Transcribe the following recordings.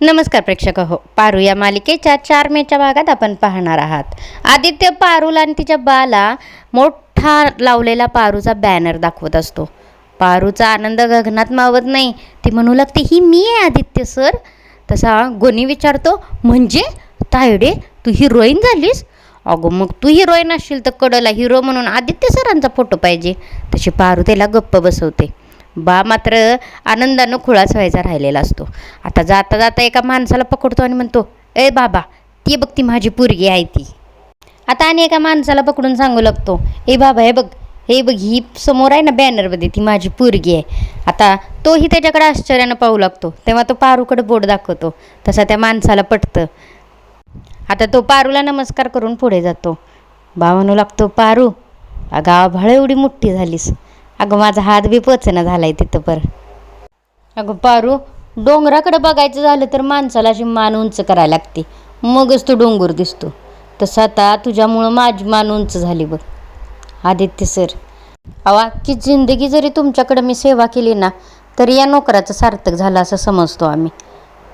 नमस्कार प्रेक्षक हो पारू या मालिकेच्या चार मेच्या भागात आपण पाहणार आहात. आदित्य पारूला आणि तिच्या बाला मोठा लावलेला पारूचा बॅनर दाखवत असतो. पारूचा आनंद गगनात मावत नाही. ती म्हणू लागते ही मी आहे आदित्य सर. तसा गोनी विचारतो म्हणजे? तायडे तू हिरोईन झालीस? अगं मग तू हिरोईन असशील तर कडला हिरो म्हणून आदित्य सरांचा फोटो पाहिजे. तशी पारू त्याला गप्प बसवते. बा मात्र आनंदानं खुळाच व्हायचा राहिलेला असतो. आता जाता जाता एका माणसाला पकडतो आणि म्हणतो ए बाबा ती बघ ती माझी पोरगी आहे ती. आता आणि एका माणसाला पकडून सांगू लागतो ए बाबा हे बघ हे बघ ही समोर आहे ना बॅनरमध्ये ती माझी पोरगी आहे. आता तोही त्याच्याकडे आश्चर्यानं पाहू लागतो. तेव्हा तो पारूकडे बोट दाखवतो. तसा त्या माणसाला पटतं. आता तो पारूला नमस्कार करून पुढे जातो. बा म्हणू लागतो पारू. अगा आभाळ एवढी मोठी झालीस. अगं माझा हात बी पोचना झालाय तिथं पर. अगं पारू डोंगराकडे बघायचं झालं तर माणसाला अशी मान उंच करायला लागते. मगच तो डोंगर दिसतो. तसं आता तुझ्यामुळं माझी मान उंच झाली बघ. आदित्य सर अवा की जिंदगी जरी तुमच्याकडं मी सेवा केली ना तरी या नोकराचं सार्थक झालं असं समजतो आम्ही.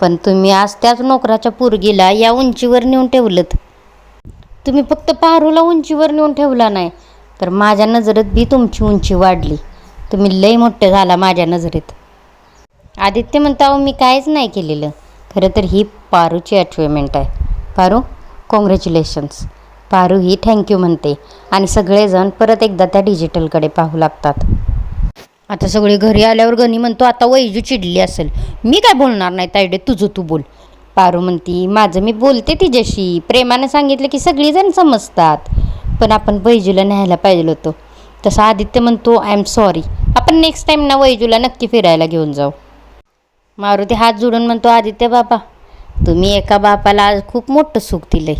पण तुम्ही आज त्याच नोकराच्या पोरगीला या उंचीवर नेऊन ठेवलं तुम्ही फक्त पारूला उंचीवर नेऊन ठेवला नाही तर माझ्या नजरेत बी तुमची उंची वाढली. तुम्ही लई मोठे झाला माझ्या नजरेत. आदित्य म्हणता अहो मी काहीच नाही केलेलं. खरं तर ही पारूची अचिव्हमेंट आहे. पारू कॉंग्रॅच्युलेशन्स पारू ही थँक्यू म्हणते. आणि सगळेजण परत एकदा त्या डिजिटलकडे पाहू लागतात. आता सगळे घरी आल्यावर गणी म्हणतो आता वैजू चिडली असेल. मी काय बोलणार नाही तायडे तुझं तू बोल. पारू म्हणती माझं मी बोलते तिच्याशी. प्रेमानं सांगितलं की सगळीजण समजतात. पण आपण वैजूला न्यायला पाहिजे होतो. तसं आदित्य म्हणतो आय एम सॉरी आपण नेक्स्ट टाईम ना वैजूला नक्की फिरायला घेऊन जाऊ. मारुती हात जोडून म्हणतो आदित्य बाबा तुम्ही एका बापाला आज खूप मोठं सुख दिलंय.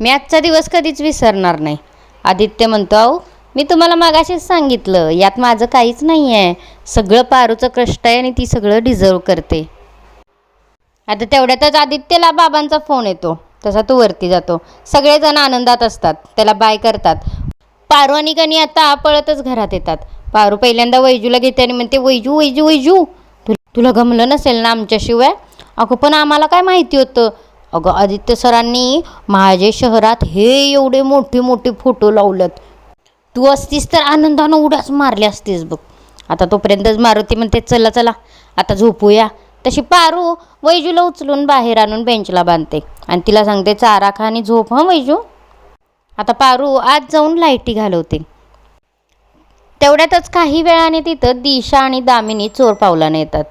मी आजचा दिवस कधीच विसरणार नाही. आदित्य म्हणतो अहो मी तुम्हाला मागाशीच सांगितलं यात माझं काहीच नाही आहे सगळं पारूचं कष्ट आहे आणि ती सगळं डिझर्व करते. आता तेवढ्यातच आदित्यला बाबांचा फोन येतो. तसा तो वरती जातो. सगळेजण आनंदात असतात. त्याला बाय करतात. पारू आणि गणी आता पळतच घरात येतात. पारू पहिल्यांदा वैजूला घेते आणि म्हणते वैजू वैजू वैजू तुला गमलं नसेल ना आमच्याशिवाय? अगं पण आम्हाला काय माहिती होतं? अगं आदित्य सरांनी माझे शहरात हे एवढे मोठे मोठे फोटो लावलेत. तू असतीस तर आनंदानं उड्याच मारल्या असतीस बघ. आता तोपर्यंतच मारुती म्हणते चला चला आता झोपूया. तशी पारू वैजूला उचलून बाहेर आणून बेंचला बांधते. आणि तिला सांगते चारा खा आणि झोप हं वैजू? आता पारू आज जाऊन लाईटी घालवते. तेवढ्यातच काही वेळाने तिथं दिशा आणि दामिनी चोर पावलाने येतात.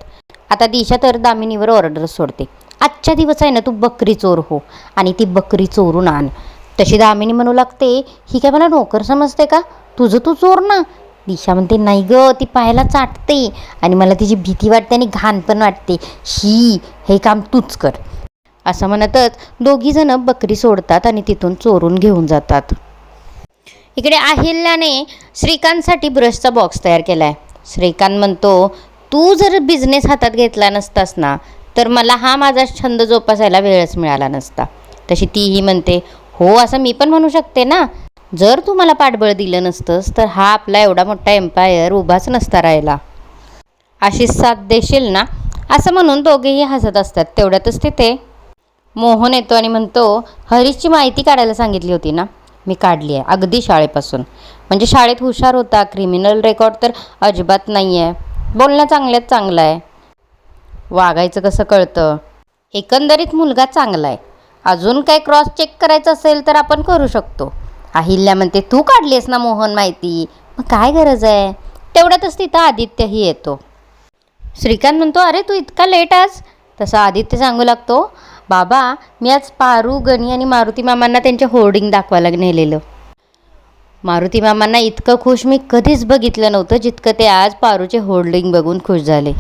आता दिशा तर दामिनीवर ऑर्डर सोडते. आजच्या दिवस आहे ना तू बकरी चोर हो आणि ती बकरी चोरून आण. तशी दामिनी म्हणू लागते ही काय मला नोकर समजते का? तुझं तू चोर ना दिशा म्हणते नाही ग ती पाहायला चाटते आणि मला तिची भीती वाटते आणि घाण पण वाटते. ही हे काम तूच कर. असं म्हणतच दोघीजणं बकरी सोडतात आणि तिथून चोरून घेऊन जातात. इकडे अहिल्याने श्रीकांतसाठी ब्रशचा बॉक्स तयार केला आहे श्रीकांत म्हणतो तू जर बिझनेस हातात घेतला नसतास ना तर मला हा माझा छंद जोपासायला वेळच मिळाला नसता. तशी तीही म्हणते हो असं मी पण म्हणू शकते ना. जर तू मला पाठबळ दिलं नसतंस तर हा आपला एवढा मोठा एम्पायर उभाच नसता राहिला. अशी साथ देशील ना? असं म्हणून दोघेही हसत असतात. तेवढ्यातच तिथे मोहन येतो आणि म्हणतो हरीशची माहिती काढायला सांगितली होती ना? मी काढली आहे अगदी शाळेपासून. म्हणजे शाळेत हुशार होता क्रिमिनल रेकॉर्ड तर अजिबात नाही आहे बोलणं चांगल्यात चांगलं आहे. वागायचं कसं कळतं? एकंदरीत मुलगा चांगला आहे. अजून काय क्रॉस चेक करायचं असेल तर आपण करू शकतो. अहिल्या म्हणते तू काढलीस ना मोहन माहिती? मग काय गरज आहे? तेवढ्यातच तिथं आदित्यही येतो. श्रीकांत म्हणतो अरे तू इतका लेट आज तसा आदित्य सांगू लागतो बाबा मी आज पारू गणी आणि मारुती मामांना त्यांचे होर्डिंग दाखवायला नेलेलं. मारुती मामांना इतकं खुश मी कधीच बघितलं नव्हतं जितकं ते आज पारूचे होर्डिंग बघून खुश झाले.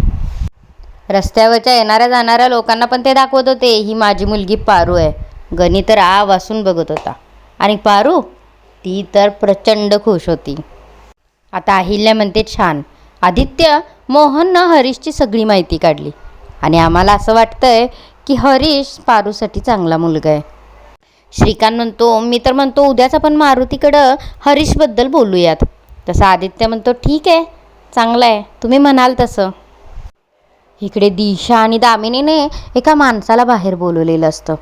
रस्त्यावरच्या येणाऱ्या जाणाऱ्या लोकांना पण ते दाखवत होते ही माझी मुलगी पारू आहे. गणी तर आ वासून बघत होता. आणि पारू? ती तर प्रचंड खुश होती. आता अहिल्या म्हणते छान. आदित्य मोहननं हरीशची सगळी माहिती काढली. आणि आम्हाला असं वाटतंय की हरीश पारूसाठी चांगला मुलगा आहे. श्रीकांत म्हणतो मी तर म्हणतो उद्याच आपण मारुतीकडं हरीशबद्दल बोलूयात. तसं आदित्य म्हणतो ठीक आहे चांगलं आहे तुम्ही म्हणाल तसं. इकडे दिशा आणि दामिनीने एका माणसाला बाहेर बोलवलेलं असतं.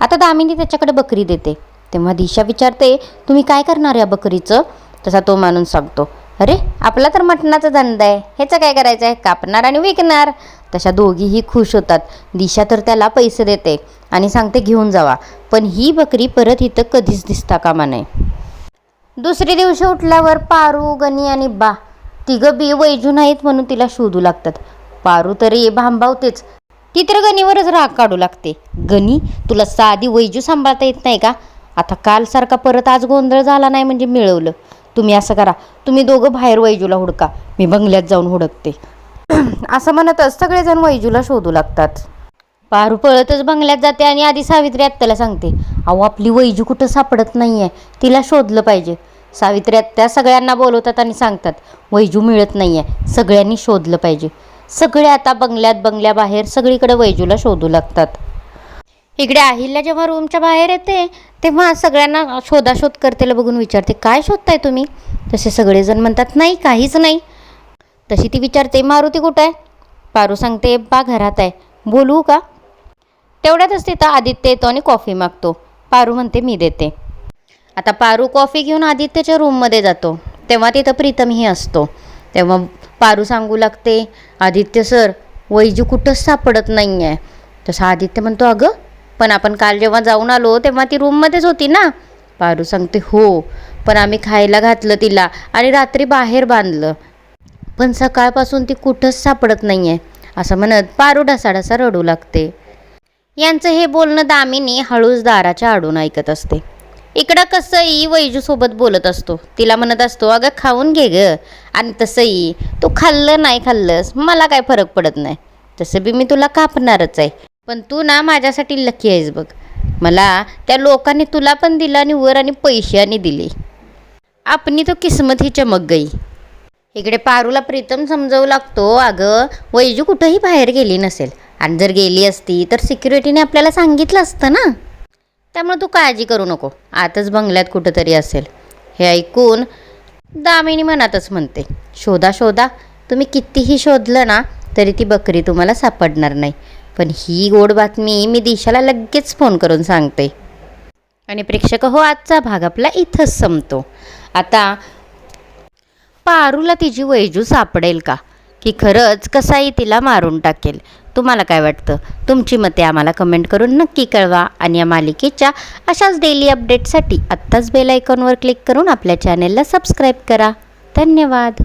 आता दामिनी त्याच्याकडे बकरी देते. तेव्हा दिशा विचारते तुम्ही काय करणार या बकरीचं? तसा तो माणूस सांगतो अरे आपला तर मटणाचा धंदा आहे ह्याचं काय करायचं आहे कापणार आणि विकणार. तशा दोघीही खुश होतात. दिशा तर त्याला पैसे देते आणि सांगते घेऊन जावा. पण ही बकरी परत इथं कधीच दिसता कामा नये. दुसरे दिवशी उठल्यावर पारू गणी आणि बा तिघं बी वैजू नाहीत म्हणून तिला शोधू लागतात. पारू तरी भांबावतेच. ती तर गणीवरच राग काढू लागते. गणी तुला साधी वैजू सांभाळता येत नाही का? आता कालसारखा परत आज गोंधळ झाला नाही म्हणजे मिळवलं. तुम्ही असं करा. तुम्ही दोघं बाहेर वैजूला हुडका. मी बंगल्यात जाऊन हुडकते. असं म्हणतच सगळेजण वैजूला शोधू लागतात. पारू पळतच बंगल्यात जाते आणि आधी सावित्री आत्याला सांगते अहो आपली वैजू कुठं सापडत नाही आहे तिला शोधलं पाहिजे. सावित्री आत्या सगळ्यांना बोलवतात आणि सांगतात वैजू मिळत नाही आहे सगळ्यांनी शोधलं पाहिजे. सगळे आता बंगल्यात बंगल्याबाहेर सगळीकडे वैजूला शोधू लागतात. इकडे अहिल्या जेव्हा रूमच्या बाहेर येते तेव्हा सगळ्यांना शोधाशोध करतेला बघून विचारते काय शोधताय तुम्ही? तसे सगळेजण म्हणतात नाही काहीच नाही. तशी ती विचारते मारुती कुठं? आहे पारू सांगते बा घरात आहे. बोलू का? तेवढ्यातच तिथं आदित्य येतो आणि कॉफी मागतो. पारू म्हणते मी देते. आता पारू कॉफी घेऊन आदित्यच्या रूममध्ये जातो. तेव्हा तिथं प्रीतमही असतो. तेव्हा पारू सांगू लागते आदित्य सर वैजू कुठंच सापडत नाही आहे तसं आदित्य म्हणतो अगं पण आपण काल जेव्हा जाऊन आलो तेव्हा ती रूममध्येच होती ना. पारू सांगते हो. पण आम्ही खायला घातलं तिला आणि रात्री बाहेर बांधलं. पण सकाळपासून ती कुठंच सापडत नाही आहे असं म्हणत पारू ढसाढसा रडू लागते. यांचं हे बोलणं दामिनी हळूच दाराच्या आडून ऐकत असते. इकडं कसंही वैजूसोबत बोलत असतो. तिला म्हणत असतो अगं खाऊन घे ग. आणि तसंही तू खाल्लं नाही खाल्लंस मला काय फरक पडत नाही. तसं बी मी तुला कापणारच आहे. पण तू ना माझ्यासाठी लकी आहेस बघ. मला त्या लोकांनी तुला पण दिलं आणि वर आणि पैशाने दिले. आपणी तो किस्मत ही चमक गई. इकडे पारूला प्रीतम समजावू लागतो अगं वैजू कुठंही बाहेर गेली नसेल. आणि जर गेली असती तर सिक्युरिटीने आपल्याला सांगितलं असतं ना. त्यामुळे तू काळजी करू नको. आताच बंगल्यात कुठंतरी असेल. हे ऐकून दामिनी मनातच म्हणते शोधा शोधा. तुम्ही कितीही शोधलं ना तरी ती बकरी तुम्हाला सापडणार नाही. पण ही गोड बातमी मी दिशाला लगेच फोन करून सांगते. आणि प्रेक्षक हो आजचा भाग आपला इथंच संपतो. आता पारूला तिची वैजू सापडेल का? की खरंच कसाही तिला मारून टाकेल? तुम्हाला काय वाटतं? तुमची मते आम्हाला कमेंट करून नक्की कळवा आणि या मालिकेच्या अशाच डेली अपडेटसाठी आत्ताच बेल आयकॉनवर क्लिक करून आपल्या चॅनेलला सबस्क्राईब करा. धन्यवाद.